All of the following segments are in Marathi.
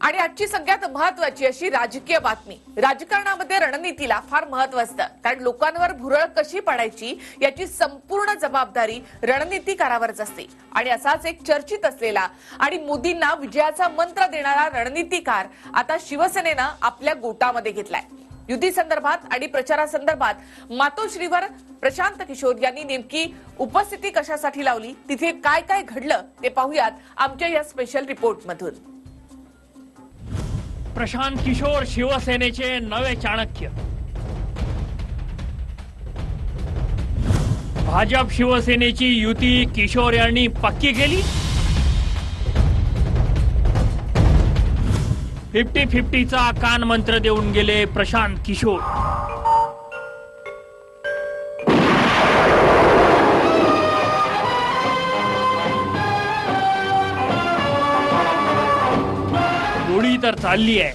आणि आजची सगळ्यात महत्वाची अशी राजकीय बातमी. राजकारणामध्ये रणनीतीला फार महत्त्व असतं. कारण लोकांवर भुरळ कशी पडायची याची संपूर्ण जबाबदारी रणनीतीकारावरच असते. आणि असाच एक चर्चित असलेला आणि मोदींना विजयाचा मंत्र देणारा रणनीतीकार आता शिवसेनेनं आपल्या गोटामध्ये घेतलाय. युती संदर्भात आणि प्रचारासंदर्भात मातोश्रीवर प्रशांत किशोर यांनी नेमकी उपस्थिती कशासाठी लावली तिथे काय काय घडलं ते पाहूयात आमच्या या स्पेशल रिपोर्ट मधून. प्रशांत किशोर शिवसेनेचे नवे चाणक्य. भाजप शिवसेनेची युती किशोर यांनी पक्की केली? फिफ्टी फिफ्टीचा कान मंत्र देऊन गेले प्रशांत किशोर. गोळी तर चालली आहे.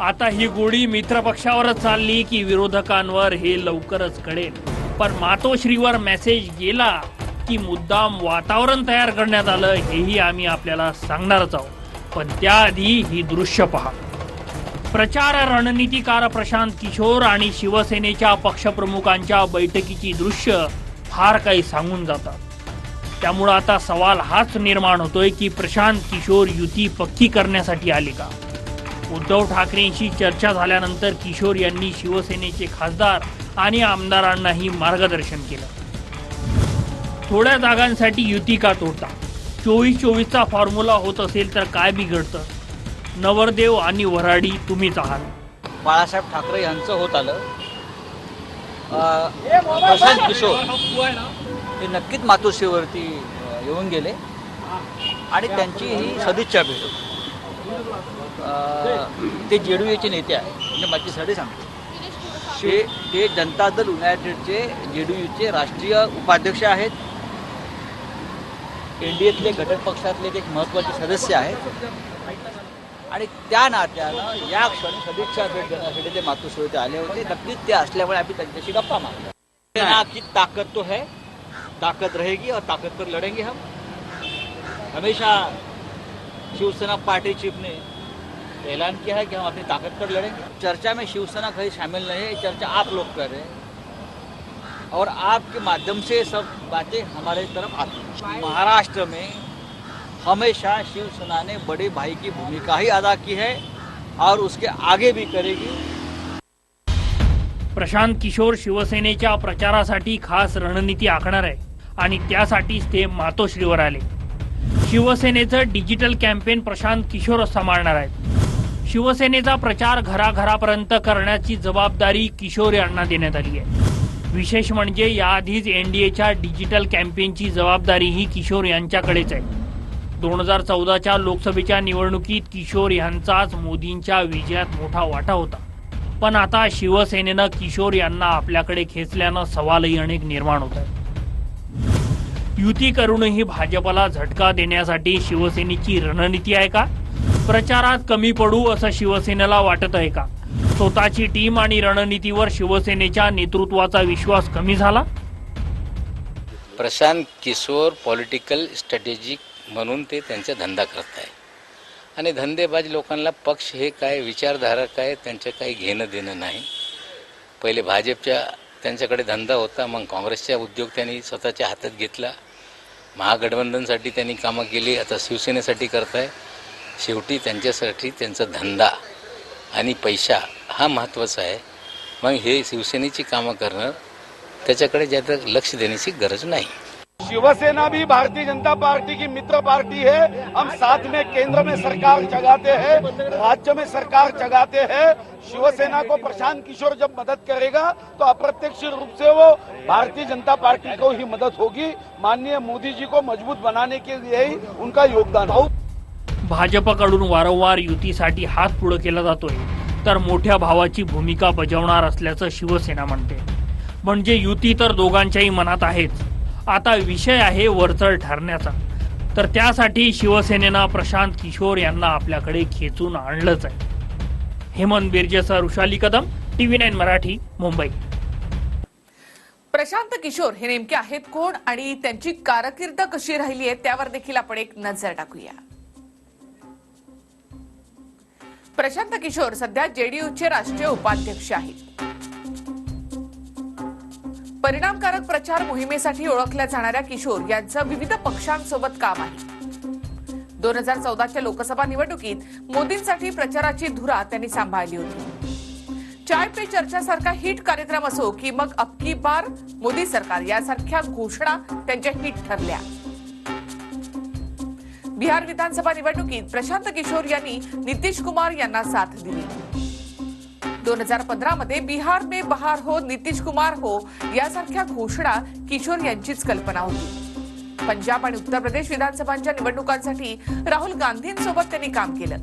आता ही गोळी मित्रपक्षावरच चालली की विरोधकांवर हे लवकरच कळेल. पण मातोश्रीवर मेसेज गेला की मुद्दाम वातावरण तयार करण्यात आलं हेही आम्ही आपल्याला सांगणारच आहोत. पण त्याआधी ही दृश्य पहा. प्रचार रणनीतीकार प्रशांत किशोर आणि शिवसेनेच्या पक्षप्रमुखांच्या बैठकीची दृश्य फार काही सांगून जातात. त्यामुळं आता सवाल हाच निर्माण होतोय की प्रशांत किशोर युती पक्की करण्यासाठी आले का? उद्धव ठाकरेंशी चर्चा झाल्यानंतर किशोर यांनी शिवसेनेचे खासदार आणि आमदारांनाही मार्गदर्शन केलं. थोड्या जागांसाठी युती का तोडता? चोवीस चोवीसचा फॉर्म्युला होत असेल तर काय बिघडतं? नवरदेव आणि वराडी तुम्हीच आहात. बाळासाहेब ठाकरे यांचं होत आलं. प्रशांत किशोर हे नक्कीच मातोश्रीवरती येऊन गेले. आणि त्यांची ही सदिच्छा भेट होती. अ, ते जेडीयूचे नेते आहेत. म्हणजे माझी सडी सांगतो. ते ते जनता दल युनायटेडचे जेडीयूचे राष्ट्रीय उपाध्यक्ष आहेत. एन डी एतले घटक पक्षातले ते एक महत्त्वाचे सदस्य आहेत. आणि त्या नात्यानं या क्षणी सदिच्छा भेट देण्यासाठी ते मातोश्री इथे आले होते. नक्कीच ते असल्यामुळे आम्ही त्यांच्याशी गप्पा मारल्या की ताकत तो है? ताकत रहेगी और ताकत पर लड़ेंगे हम. हमेशा शिवसेना पार्टी चीफ ने ऐलान किया है कि हम अपनी ताकत पर लड़ेंगे चर्चा में शिवसेना कहीं शामिल नहीं है चर्चा आप लोग कर रहे हैं। और आपके माध्यम से सब बातें हमारे तरफ आती हैं। महाराष्ट्र में हमेशा शिवसेना ने बड़े भाई की भूमिका ही अदा की है और उसके आगे भी करेगी। प्रशांत किशोर शिवसेनेच्या प्रचारासाठी खास रणनीती आखणार आहे आणि त्यासाठीच ते मातोश्रीवर आले. शिवसेनेचं डिजिटल कॅम्पेन प्रशांत किशोर सांभाळणार आहेत. शिवसेनेचा प्रचार घराघरापर्यंत करण्याची जबाबदारी किशोर यांना देण्यात आली आहे. विशेष म्हणजे याआधीच एनडीएच्या डिजिटल कॅम्पेनची जबाबदारी ही किशोर यांच्याकडेच आहे. दोन हजार चौदाच्या लोकसभेच्या निवडणुकीत किशोर यांचाच मोदींच्या विजयात मोठा वाटा होता. पण आता शिवसेनेनं किशोर यांना आपल्याकडे खेचल्यानं सवालही अनेक निर्माण होत आहेत. युती करूनही भाजपला झटका देण्यासाठी शिवसेनेची रणनीती आहे का? प्रचारात कमी पडू असं शिवसेनेला वाटत आहे का? स्वतःची टीम आणि रणनीतीवर शिवसेनेच्या नेतृत्वाचा विश्वास कमी झाला? प्रशांत किशोर पॉलिटिकल स्ट्रॅटेजिक म्हणून ते त्यांचा धंदा करत आहे. आणि धंदेबाज लोकांना पक्ष हे काय विचारधारा काय त्यांचं काही घेणं देणं नाही. पहिले भाजपच्या त्यांच्याकडे धंदा होता मग काँग्रेसचा उद्योग त्यांनी स्वतःच्या हातात घेतला. महागठबंधनसाठी त्यांनी कामं केली आता शिवसेनेसाठी करत आहे शेवटी त्यांच्यासाठी त्यांचा धंदा आणि पैसा हा महत्त्वाचा आहे. मग हे शिवसेनेची कामं करणं त्याच्याकडे जास्त लक्ष देण्याची गरज नाही. शिवसेना भी भारतीय जनता पार्टी की मित्र पार्टी है। हम साथ में केंद्र में सरकार जगाते हैं राज्य में सरकार जगाते हैं। शिवसेना को प्रशांत किशोर जब मदद करेगा तो अप्रत्यक्ष रूप से वो भारतीय जनता पार्टी को ही मदद होगी। माननीय मोदी जी को मजबूत बनाने के लिए ही उनका योगदान हो। भाजपकडून वारंवार युतीसाठी हात पुढे केला जातोय तर मोठ्या भावाची भूमिका बजावणार असल्याचं शिवसेना म्हणते. म्हणजे युती तर दोघांच्याही मनात आहेच. आता विषय आहे वरचढ ठरण्याचा. तर त्यासाठी शिवसेनेनं प्रशांत किशोर यांना आपल्याकडे खेचून आणलंच आहे. हेमंत बिर्जेसह ऋषाली कदम टीव्ही नाईन मराठी मुंबई. प्रशांत किशोर हे नेमके आहेत कोण आणि त्यांची कारकीर्द कशी राहिली आहे त्यावर देखील आपण एक नजर टाकूया. प्रशांत किशोर सध्या जेडीयूचे राष्ट्रीय उपाध्यक्ष आहेत. परिणामकारक प्रचार मोहिमेसाठी ओळखल्या जाणाऱ्या किशोर यांचं विविध पक्षांसोबत काम आहे. दोन हजार चौदाच्या लोकसभा निवडणुकीत मोदींसाठी प्रचाराची धुरा त्यांनी सांभाळली होती. चाय पे चर्चा सारखा हिट कार्यक्रम असो की मग अबकी बार मोदी सरकार यासारख्या घोषणा त्यांच्या हिट ठरल्या. बिहार विधानसभा निवडणुकीत प्रशांत किशोर यांनी नितीश कुमार यांना साथ दिली. दोन हजार पंधरा मध्ये बिहार में बहार हो नितीश कुमार हो यासारख्या घोषणा किशोर यांचीच कल्पना होती. पंजाब आणि उत्तर प्रदेश विधानसभांच्या निवडणुकांसाठी राहुल गांधींसोबत त्यांनी काम केलं.